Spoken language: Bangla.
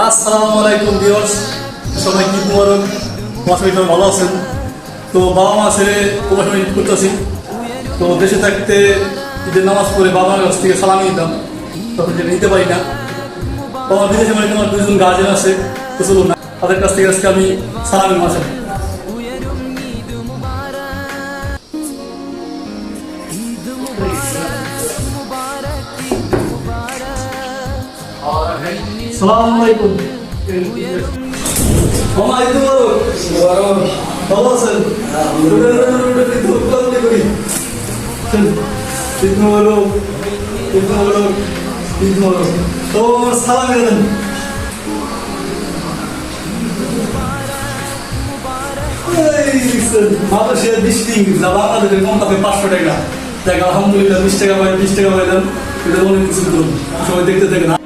আসসালামু আলাইকুম ভিউয়ার্স। সবাই কি মুবারক? তোমার সবাই ভালো আছেন? তো বাবা মা ছেড়ে তোমার সবাই ঈদ করতেছি। তো দেশে থাকতে ঈদের নামাজ পড়ে বাবার কাছ থেকে সালামি নিতাম। তখন যেটা নিতে পারি না। আমার বিদেশে মানে আমার দুজন গার্জেন আছে। তো চলুন না, তাদের কাছ থেকে আজকে আমি সালামি মাসে সালাম বিশ পাঁচশো টাকা। দেখ, আলহামদুলিল্লাহ, বিশ টাকা পাই বিশ টাকা পাইলাম এটা অনেক কিছু সবাই দেখতে দেখে না